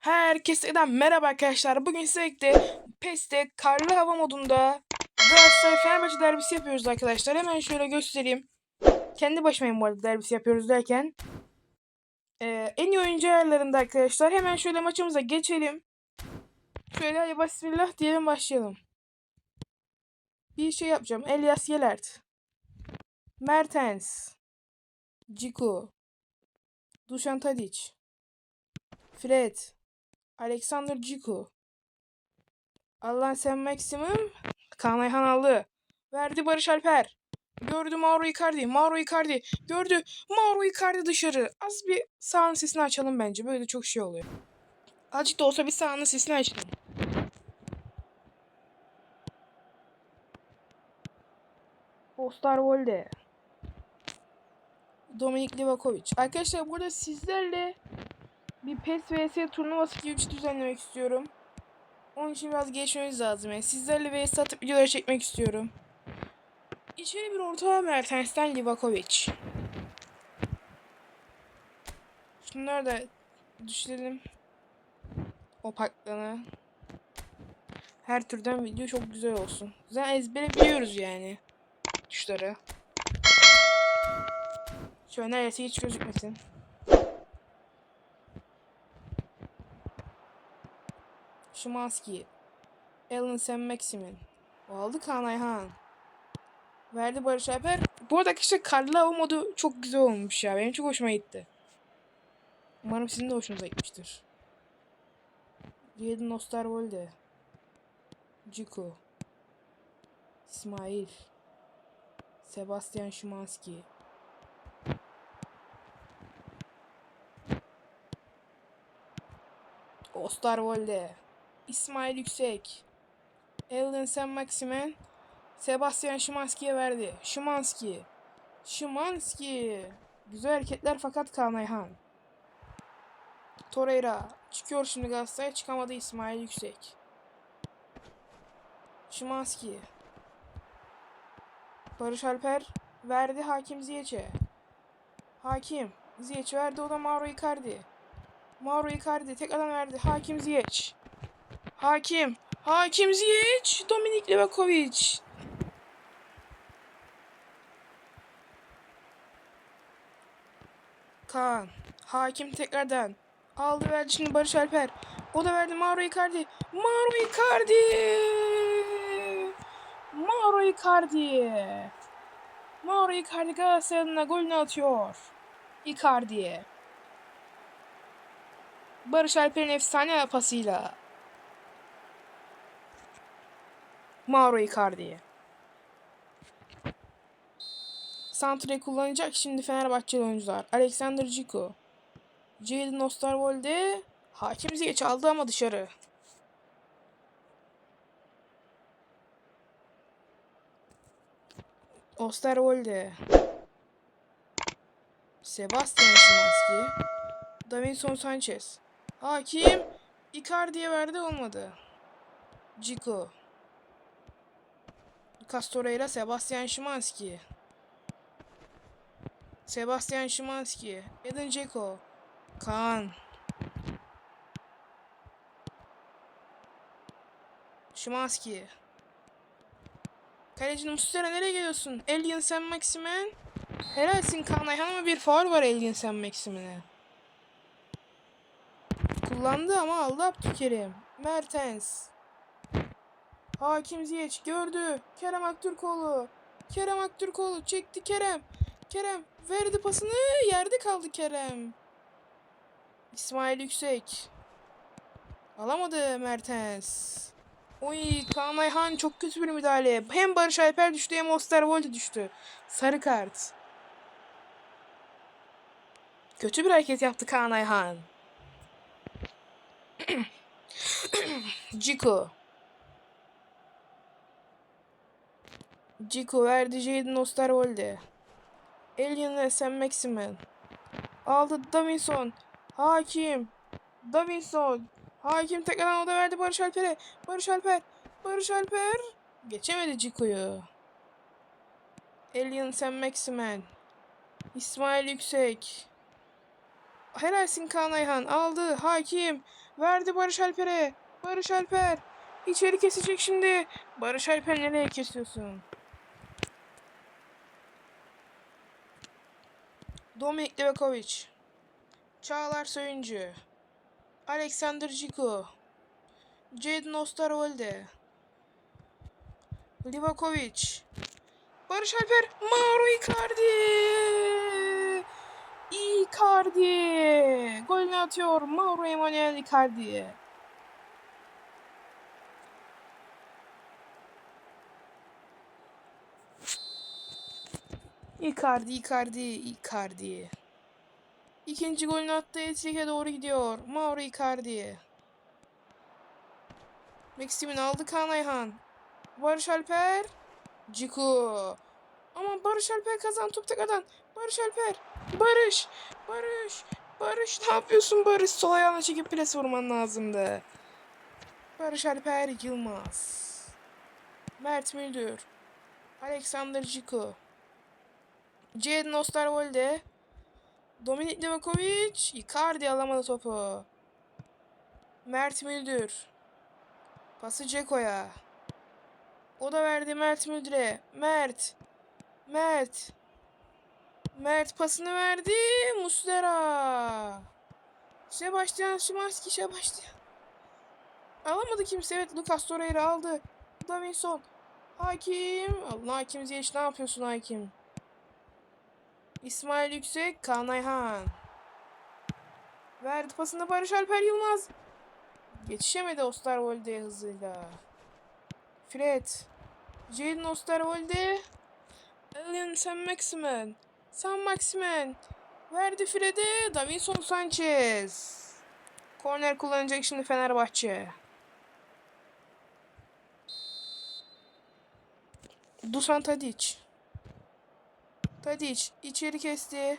Herkese merhaba arkadaşlar. Bugün size birlikte PES'te karlı hava modunda Galatasaray Fenerbahçe derbisi yapıyoruz arkadaşlar. Hemen şöyle göstereyim. Kendi başımayım bu arada derbisi yapıyoruz derken. Ee, en iyi oyuncu ayarlarında arkadaşlar. Hemen şöyle maçımıza geçelim. Şöyle hadi bismillah diyelim başlayalım. Bir şey yapacağım. Elias Yelert. Mertens. Ciku. Dušan Tadic. Fred. Alexander Ciku. Allah'ın sen Maximum. Kaan Ayhan aldı. Verdi Barış Alper. Gördü Mauro Icardi. Mauro Icardi. Gördü. Mauro Icardi dışarı. Az bir sağın sesini açalım bence. Böyle çok şey oluyor. Azıcık da olsa bir sağın sesini açalım. Osterwolde. Dominik Livakovic. Arkadaşlar burada sizlerle bir PES vs turnuvası gibi bir düzenlemek istiyorum. Onun için biraz geçmemiz lazım. Yani sizlerle vs atıp videoları çekmek istiyorum. İçeri bir orta Mertens'ten Livakovic. Şunları da düşürelim. Opaklığını. Her türden video çok güzel olsun. Zaten ezbere biliyoruz yani. Tuşları. Şöyle neredeyse hiç gözükmesin. Şimanski. Alan Sam Maximin. Aldı Kaan Ayhan. Verdi Barış Alper. Bu arada karlı hava modu çok güzel olmuş ya. Benim çok hoşuma gitti. Umarım sizin de hoşunuza gitmiştir. Jadon Osterwolde. Ciku. İsmail. Sebastian Szymanski. Osterwolde. İsmail Yüksek. Elden Sen Maximen. Sebastian Szymanski'ye verdi. Szymanski. Szymanski. Güzel hareketler fakat Kaan Ayhan. Torreira. Çıkıyor şimdi Galatasaray. Çıkamadı İsmail Yüksek. Szymanski. Barış Alper verdi Hakim Ziyech'e. Hakim. Ziyech verdi o da Mauro Icardi. Mauro Icardi tekrardan verdi. Hakim Ziyech. Hakim. Hakim Ziyech. Dominik Livakovic. Kaan. Hakim tekrardan. Aldı verdi şimdi Barış Alper. O da verdi Mauro Icardi. Mauro Icardi. Mauro Icardi. Mauro Icardi Galatasaray'ın golünü atıyor. Icardi'ye. Barış Alper'in efsane pasıyla. Mauro Icardi. Santre kullanacak şimdi Fenerbahçeli oyuncular. Alexander Ciku. Jadon Osterwolde. Hakim Ziyech aldı ama dışarı. Osterwolde. Sebastian Szymanski. Davinson Sanchez. Hakim Icardi'ye verdi olmadı. Ciku. Lucas Torreira, Sebastian Szymanski. Sebastian Szymanski. Edin Dzeko. Kaan. Szymanski. Kaleci Muslera nereye geliyorsun? Alien Sen Maximen. Helalsin Kaan Ayhan bir faul var Alien Sen Maximen'e. Kullandı ama aldı Abdülkerim. Mertens. Hakim Ziyech gördü. Kerem Aktürkoğlu. Kerem Aktürkoğlu çekti Kerem. Kerem verdi pasını. Yerde kaldı Kerem. İsmail Yüksek. Alamadı Mertens. Oy Kaan Ayhan çok kötü bir müdahale. Hem Barış Alper düştü hem Osterwolde düştü. Sarı kart. Kötü bir hareket yaptı Kaan Ayhan. Ciku. Ciku verdi Jadon Osterwolde. Alien'le Sam Maximen. Aldı Davinson. Hakim. Davinson. Hakim tekrardan o da verdi Barış Alper'e. Barış Alper. Barış Alper. Geçemedi Ciku'yu. Alien Sen Maximen. İsmail Yüksek. Helalsin Kaan Ayhan. Aldı. Hakim. Verdi Barış Alper'e. Barış Alper. İçeri kesecek şimdi. Barış Alper nereye kesiyorsun? Dominik Livakovic. Çağlar Söyüncü. Alexander Ciku. Jadon Osterwolde. Livakovic. Barış Alper. Mauro Icardi. Icardi. Golünü atıyor Mauro Emanuel Icardi. Icardi, Icardi, Icardi. İkinci golünü attı. Etrike doğru gidiyor. Mauro Icardi. Maxim'in aldı Kaan Ayhan. Barış Alper. Ciku. Ama Barış Alper kazan top tekrardan. Barış Alper. Barış. Barış. Barış ne yapıyorsun Barış? Sol ayağına çekip pres vurman lazımdı. Barış Alper Yılmaz. Mert Müldür. Alexander Ciku. Jadon Osterwolde. Dominik Livakovic. Icardi alamadı topu. Mert Müldür. Pası Ceko'ya. O da verdi Mert Müldür'e. Mert. Mert. Mert pasını verdi. Muslera. Sebastian Szymanski. Sebastian. Alamadı kimse. Evet Lucas Torreira aldı. Davinson. Hakim. Allah Hakim Ziyech ne yapıyorsun Hakim? İsmail Yüksek. Kaan Ayhan. Verdi pasını Barış Alper Yılmaz. Yetişemedi Osterwolde'ye hızıyla. Fred. Jadon Osterwolde. Alien Sam Maximen. Sam Maximen. Verdi Fred'e. Davinson Sanchez. Korner kullanacak şimdi Fenerbahçe. Dusan Tadic. Tadic içeri kesti.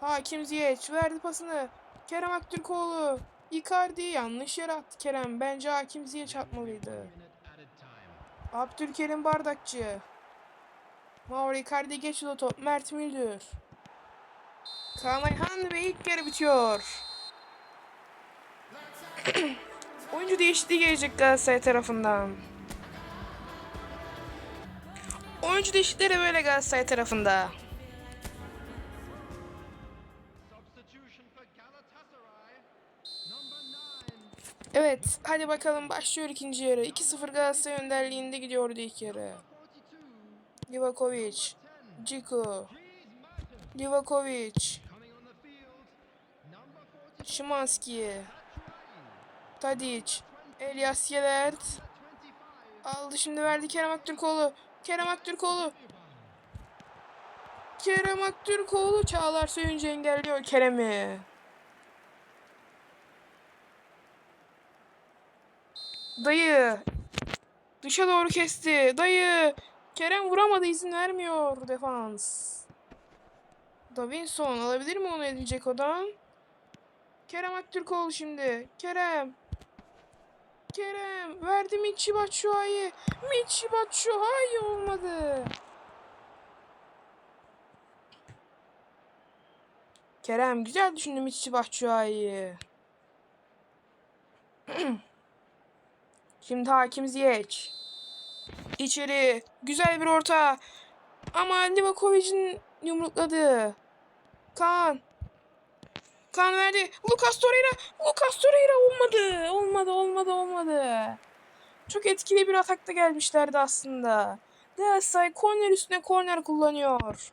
Hakim Ziyech verdi pasını. Kerem Aktürkoğlu. Icardi yanlış yere attı Kerem. Bence Hakim Ziyech atmalıydı. Abdülkerim Bardakçı. Mauro Icardi geçti o top. Mert Müldür. Kaan Ayhan ve ilk yarı bitiyor. Oyuncu değişikliği gelecek Galatasaray tarafından. Oyuncu değişiklikleri böyle Galatasaray tarafında. Evet hadi bakalım başlıyor ikinci yarı. 2-0 Galatasaray önderliğinde gidiyordu ilk yarı. 42. Livakovic. Ciku. Livakovic. coming on the field. Number 40. Şimanski. Tadic. Elias Yelert. 25. Aldı şimdi verdi Kerem Aktürkoğlu. Kerem Aktürkoğlu. Kerem Aktürkoğlu Çağlar Söyüncü engelliyor Kerem'i. Dayı. Dışa doğru kesti. Dayı. Kerem vuramadı izin vermiyor defans. Davinson alabilir mi onu Edin Dzeko'dan? Kerem Aktürkoğlu şimdi. Kerem. Kerem verdi Michi Batshuayi. Michi Batshuayi olmadı. Kerem güzel düşündü Michi Batshuayi. Şimdi Hakim Ziyech. İçeri güzel bir orta. Ama Livakovic'in yumrukladı. Kaan. Kaan verdi. Lucas Torreira. Lucas Torreira olmadı. Olmadı, olmadı, olmadı. Çok etkili bir atakta gelmişlerdi aslında. Galatasaray korner üstüne korner kullanıyor.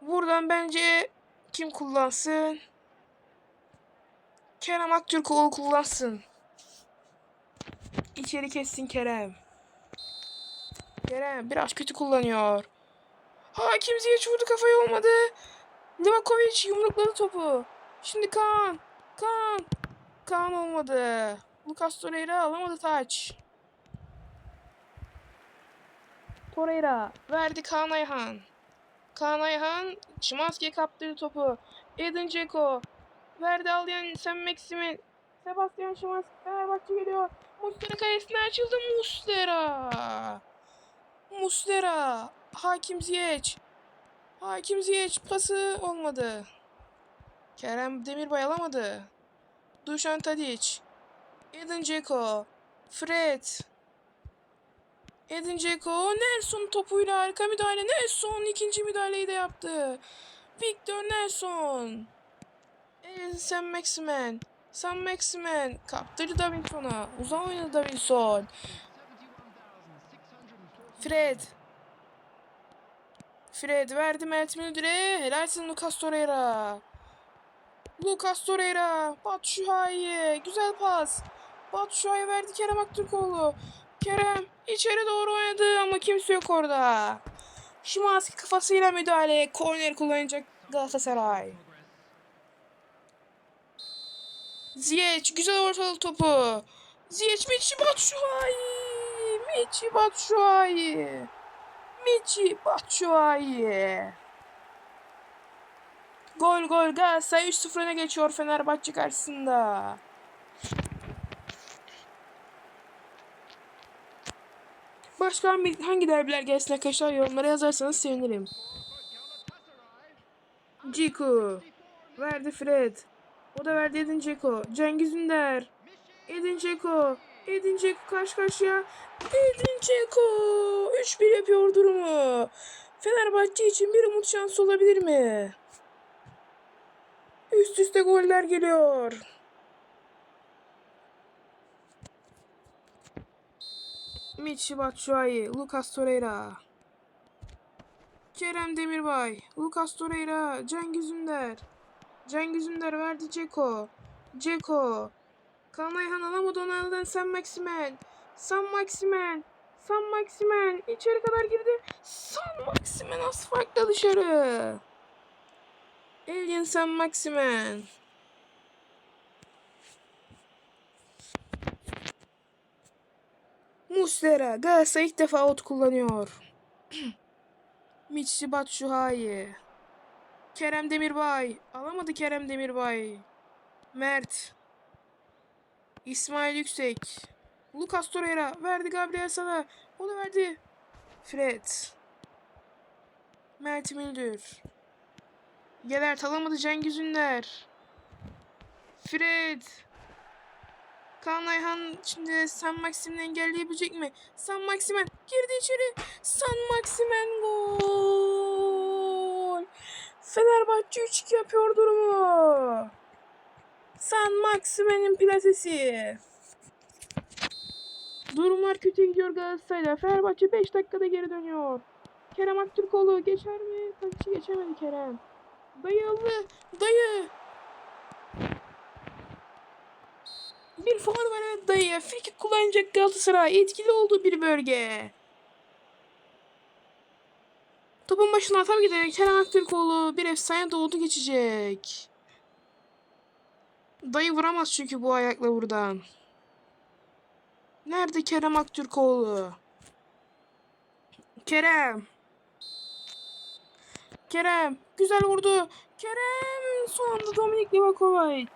Buradan bence kim kullansın? Kerem Aktürkoğlu kullansın. İçeri kessin Kerem. Kerem biraz kötü kullanıyor. Hakim Ziyech vurdu kafayı olmadı. Livakovic yumrukladı topu. Şimdi Kaan. Kaan. Kaan olmadı. Lucas Torreira alamadı taç. Torreira verdi Kaan Ayhan. Kaan Ayhan Şimanski'ye kaptırdı topu. Edin Dzeko verdi Alyan Sen Maximin. Sebastian Şimanski Fenerbahçe geliyor. Muslera kalesine açıldı Muslera. Muslera. Hakim Ziyech. Hakim Ziyech pası olmadı. Kerem Demirbay alamadı. Dušan Tadić. Edin Dzeko. Fred. Edin Dzeko. Nelson topuyla harika müdahale. Nelson ikinci müdahaleyi de yaptı. Victor Nelson. Sen Maximen. Sam Maximen. Kaptırdı Davinson'a. Uzan oynadı Davinson. Fred. Fred verdi Mert Müldür'e. Helalsin Lucas Torreira. Lucas Torreira. Batshuayi. Güzel pas. Batshuayi verdi Kerem Aktürkoğlu. Kerem içeri doğru oynadı ama kimse yok orada. Şimanski kafasıyla müdahale. Korner kullanacak Galatasaray. Ziyech güzel ortalı topu. Ziyech Michi Batshuayi. Michi Batshuayi. Michi Batshuayi. Gol gol Galatasaray 3-0 öne geçiyor Fenerbahçe karşısında. Başka hangi- derbiler gelsin arkadaşlar yorumlara yazarsanız sevinirim. Ciku. Verdi Fred. O da verdi Edin Dzeko. Cengiz Ünder. Edin Dzeko. Edin Dzeko karşı karşıya. Edin Dzeko. 3-1 yapıyor durumu. Fenerbahçe için bir umut şansı olabilir mi? Üst üste goller geliyor. Michi Batshuayi, Lucas Torreira. Kerem Demirbay, Lucas Torreira, Cengiz Ünder. Cengiz Ünder verdi Ceko. Ceko. Kaan Ayhan alamadı onu aldan Sam Maximen. Sam Maximen. Sam Maximen. içeri kadar girdi. Sam Maximen az dışarı. Alien Sam Maximen. Muslera. Galatasaray ilk defa out kullanıyor. Michi Batshuayi. Kerem Demirbay. Alamadı Kerem Demirbay. Mert. İsmail Yüksek. Lucas Torreira. Verdi Gabriel Sala. O da verdi. Fred. Mert Müldür. Gelert alamadı Cengiz Ünder. Fred. Kaan Ayhan şimdi San Maxim'i engelleyebilecek mi? San Maximen girdi içeri. San Maximen gol. Fenerbahçe 3-2 yapıyor durumu. San Maximen'in plasesi. Durumlar kötü gidiyor Galatasaray'da. Fenerbahçe 5 dakikada geri dönüyor. Kerem Aktürkoğlu geçer mi? Tabii geçemedi Kerem. Dayı aldı. Dayı. Bir faul var evet dayı. Frikik kullanacak Galatasaray. Etkili olduğu bir bölge. Topun başına ki de Kerem Aktürkoğlu bir efsane doğdu geçecek. Dayı vuramaz çünkü bu ayakla buradan. Nerede Kerem Aktürkoğlu? Kerem. Kerem. Güzel vurdu. Kerem. Son anda Dominik Livakovic.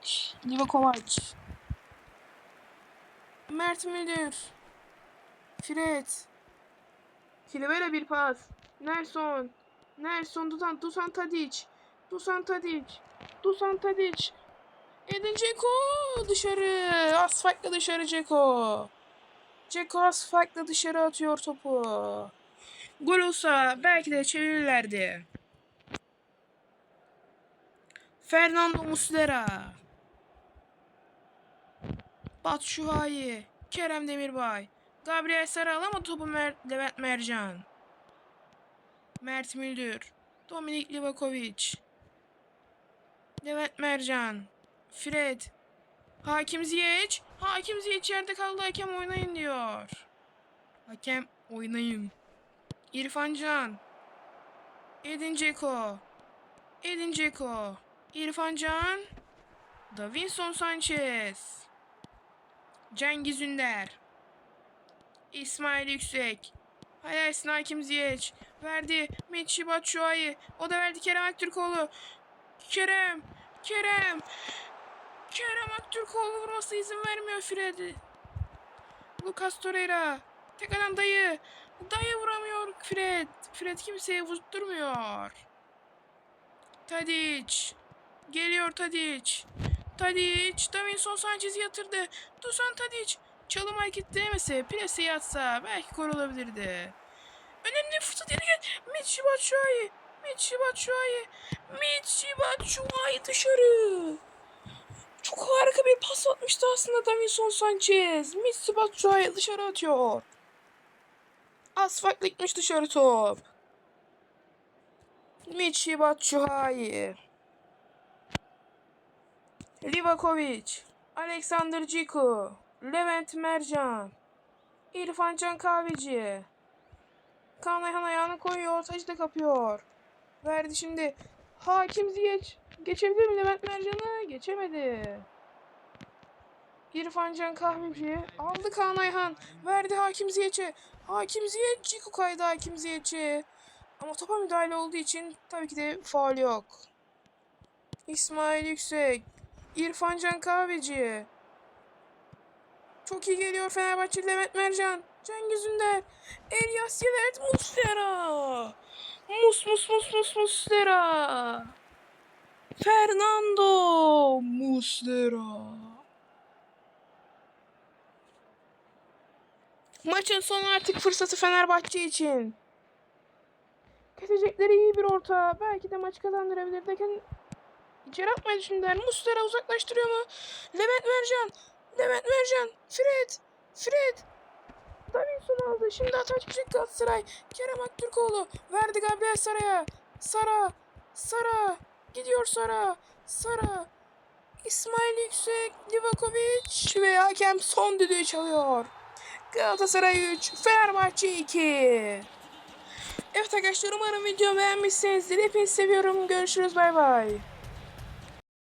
Livakovic. Mert Müldür. Fred. Silivera bir pas. Nelson. Nelson Dusan, Dusan Tadic. Dusan Tadic. Dusan Tadic. Edin Dzeko dışarı. Asfaltla dışarı Dzeko. Dzeko asfaltla dışarı atıyor topu. Gol olsa belki de çevirirlerdi. Fernando Muslera. Batshuayi. Kerem Demirbay. Gabriel Sara alamadı topu Mer Levent Mercan. Mert Müldür. Dominik Livakovic. Levent Mercan. Fred. Hakim Ziyech. Hakim Ziyech yerde kaldı. Hakem oynayın diyor. Hakem oynayın. İrfan Can. Edin Dzeko. Edin Dzeko. İrfan Can. Davinson Sanchez. Cengiz Ünder. İsmail Yüksek. Hayasin Hakim Ziyech. Verdi. Michi Batshuayi. O da verdi Kerem Aktürkoğlu. Kerem. Kerem. Kerem Aktürkoğlu vurması izin vermiyor Fred'i. Lucas Torreira. Tek adam dayı. Dayı vuramıyor Fred. Fred kimseye vurtturmuyor. Tadic. Geliyor Tadic. Tadic. Davinson Sanchez'i yatırdı. Dusan Tadic. Çalım hareket değmese, plase yatsa belki gol olabilirdi. Önemli fırsat yeni gel. Michi Batshuayi. Michi Batshuayi. Michi Batshuayi dışarı. Çok harika bir pas atmıştı aslında Davinson Sanchez. Michi Batshuayi dışarı atıyor. Az farklı gitmiş dışarı top. Michi Batshuayi. Livakovic. Alexander Ciku. Levent Mercan. İrfan Can Kahveci. Kaan Ayhan ayağını koyuyor. Taşı da kapıyor. Verdi şimdi. Hakim Ziyech. Geçebilir mi Levent Mercan'ı? Geçemedi. İrfan Can Kahveci. Aldı Kaan Ayhan. Verdi Hakim Ziyech'e. Hakim Ziyech. Ciku kaydı Hakim Ziyech'e. Ama topa müdahale olduğu için tabii ki de faul yok. İsmail Yüksek. İrfan Can Kahveci. Çok iyi geliyor Fenerbahçe Levent Mercan. Cengiz Ünder. Elias Yevert Muslera. Mus mus mus mus Muslera. Fernando Muslera. Maçın sonu artık fırsatı Fenerbahçe için. Kesecekleri iyi bir orta. Belki de maç kazandırabilir derken içeri atmayı düşündüler. Muslera uzaklaştırıyor mu? Levent Mercan. Levent Mercan. Fred. Fred. Davinson aldı. Şimdi hata çıkacak Galatasaray. Kerem Aktürkoğlu. Verdi Gabriel Sara'ya. Sara. Sara. Gidiyor Sara. Sara. İsmail Yüksek. Livakovic. Ve hakem son düdüğü çalıyor. Galatasaray 3. Fenerbahçe 2. Evet arkadaşlar umarım videomu beğenmişsinizdir. Hepinizi seviyorum. Görüşürüz. Bay bay.